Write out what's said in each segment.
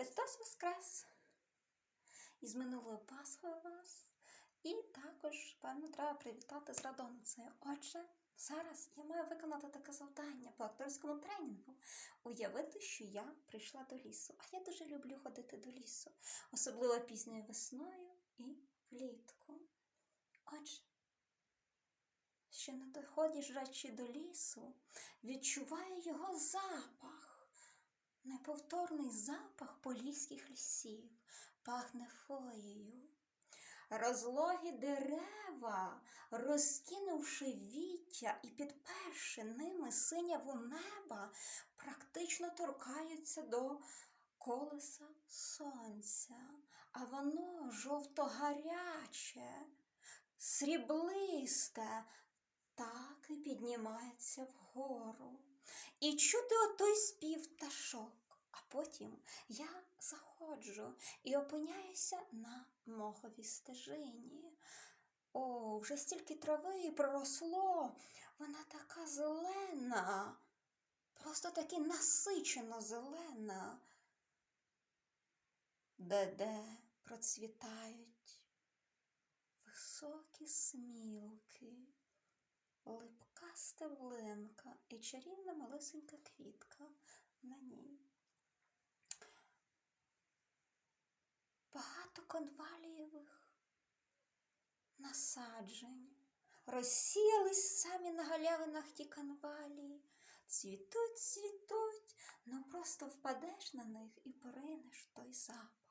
Христос Воскрес! Із минулою Пасхою вас. І також, певно, треба привітати з Радонцею. Отже, зараз я маю виконати таке завдання по акторському тренінгу. Уявити, що я прийшла до лісу. А я дуже люблю ходити до лісу, особливо пізньою весною і влітку. Отже, що не доходиш речі до лісу, відчуваю його запах. Неповторний запах поліських лісів пахне фоєю. Розлогі дерева, розкинувши віття і підперши ними синяву неба, практично торкаються до колеса сонця, а воно жовто-гаряче, сріблисте, так і піднімається вгору. І чути отой спів пташок. А потім я заходжу і опиняюся на моговій стежині. О, вже стільки трави проросло, вона така зелена, просто таки насичено зелена, де-де процвітають високі смілки липка стеблинка і чарівна малесенька квітка на ній. Багато конвалієвих насаджень. Розсіялись самі на галявинах ті конвалії, цвітуть, цвітуть, ну просто впадеш на них і поринеш той запах.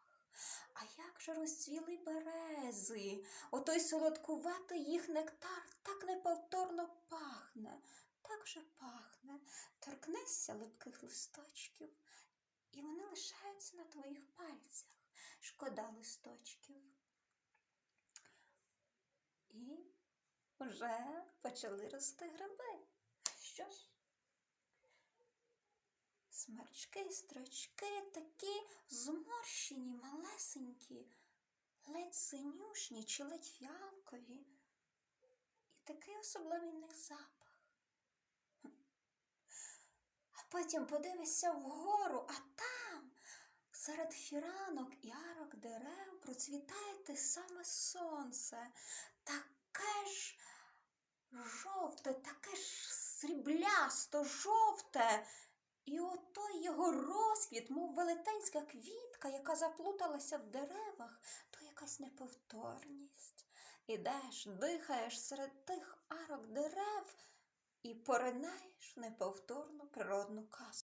А як же розцвіли берези, отой солодкуватий їх нектар так неповторно пахне, так же пахне, торкнешся липких листочків, і вони лишаються на твоїх пальцях. Шкода листочків. І вже почали рости гриби. Що ж? Смерчки, строчки такі зморщені, малесенькі, ледь синюшні чи ледь фіалкові. І такий особливий в них запах. А потім подивишся вгору, а там, серед фіранок і арок дерев, процвітає те саме сонце, таке ж жовте, таке ж сріблясто жовте. І отой його розквіт, мов велетенська квітка, яка заплуталася в деревах, то якась неповторність. Ідеш, дихаєш серед тих арок дерев і поринаєш неповторну природну казку.